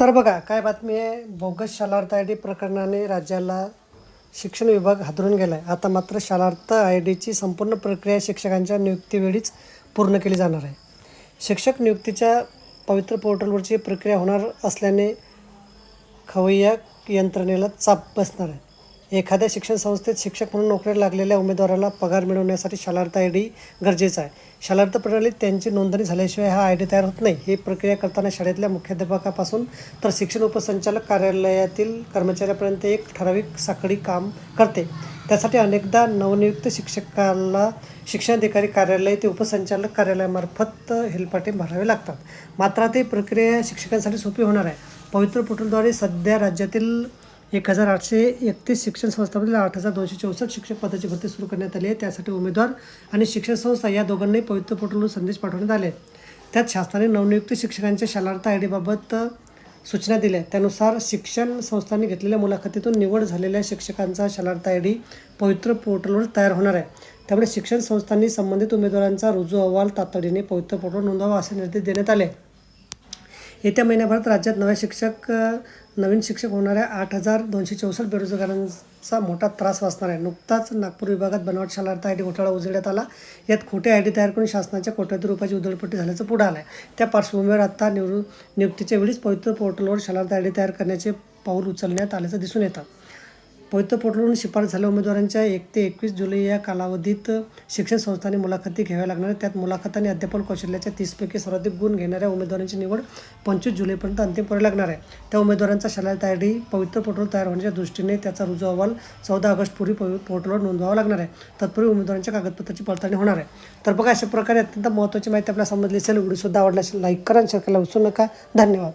तर बघा काय बातमी आहे? बोगस शालार्थ आय डी प्रकरणाने राज्याला शिक्षण विभाग हादरून गेला आहे आता मात्र शालार्थ आय डीची संपूर्ण प्रक्रिया शिक्षकांच्या नियुक्तीवेळीच पूर्ण केली जाणार आहे. शिक्षक नियुक्तीच्या पवित्र पोर्टलवरची प्रक्रिया होणार असल्याने खवय्या यंत्रणेला चाप बसणार आहे. एखाद्या शिक्षण संस्थेत शिक्षक म्हणून नोकरीला लागलेल्या उमेदवाराला पगार मिळवण्यासाठी शालार्थ आय डी गरजेचा आहे. शालार्थ प्रणालीत त्यांची नोंदणी झाल्याशिवाय हा आय डी तयार होत नाही. ही प्रक्रिया करताना शाळेतल्या मुख्याध्यापकापासून तर शिक्षण उपसंचालक कार्यालयातील कर्मचाऱ्यापर्यंत एक ठराविक साखळी काम करते. त्यासाठी अनेकदा नवनियुक्त शिक्षकाला शिक्षणाधिकारी कार्यालय ते उपसंचालक कार्यालयामार्फत हेलपाटे भरावे लागतात. मात्र ती प्रक्रिया शिक्षकांसाठी सोपी होणार आहे. पवित्र पोर्टलद्वारे सध्या राज्यातील एक हजार आठशे एकतीस शिक्षण संस्थांमधील आठ हजार दोनशे चौसष्ट शिक्षक पदाची भरती सुरू करण्यात आली आहे. त्यासाठी उमेदवार आणि शिक्षण संस्था या दोघांनाही पवित्र पोर्टलवर संदेश पाठवण्यात आले त्यात शासनाने नवनियुक्त शिक्षकांच्या शालार्थ आय डीबाबत सूचना दिल्या त्यानुसार शिक्षण संस्थांनी घेतलेल्या मुलाखतीतून निवड झालेल्या शिक्षकांचा शालार्थ आय डी पवित्र पोर्टलवर तयार होणार आहे. त्यामुळे शिक्षण संस्थांनी संबंधित उमेदवारांचा रुजू अहवाल तातडीने पवित्र पोर्टलवर नोंदवावा असे निर्देश देण्यात आले येत्या महिन्याभरात राज्यात नव्या शिक्षक नवीन शिक्षक होणाऱ्या आठ हजार दोनशे चौसष्ट बेरोजगारांचा मोठा त्रास वाचणार आहे. नुकताच नागपूर विभागात बनावट शालार्थ आय डी घोटाळा उजळण्यात आला. यात खोटे आय डी तयार करून शासनाच्या कोट्यावधी रुपयाची उधळपट्टी झाल्याचं पुढं आलं आहे त्या पार्श्वभूमीवर आता निवृ नियुक्तीच्या वेळीच पवित्र पोर्टलवर शालार्थ आय डी तयार करण्याचे पाऊल उचलण्यात आल्याचं दिसून येतं. पवित्र पोर्टलवरून शिफारस झालेल्या उमेदवारांच्या एक ते एकवीस जुलै या कालावधीत शिक्षण संस्थांनी मुलाखती घ्याव्या लागणार आहेत. त्यात मुलाखत आणि अध्यापन कौशल्याच्या तीसपैकी सर्वाधिक गुण घेणाऱ्या उमेदवारांची निवड पंचवीस जुलैपर्यंत अंतिम करावी लागणार आहे. त्या उमेदवारांचा शालार्थ तयारी पवित्र पोर्टल तयार होण्याच्या दृष्टीने त्याचा रुजू अहवाल चौदा ऑगस्टपूर्वी पवि पोर्टलवर नोंदवावा लागणार आहे. तत्पूर्वी उमेदवारांच्या कागदपत्राची पडताळणी होणार आहे. तर बघा अशा प्रकारे अत्यंत महत्त्वाची माहिती आपल्याला समजली असेल. व्हिडिओसुद्धा आवडला असेल लाईक करा आणि शेअर करायला विसरू नका. धन्यवाद.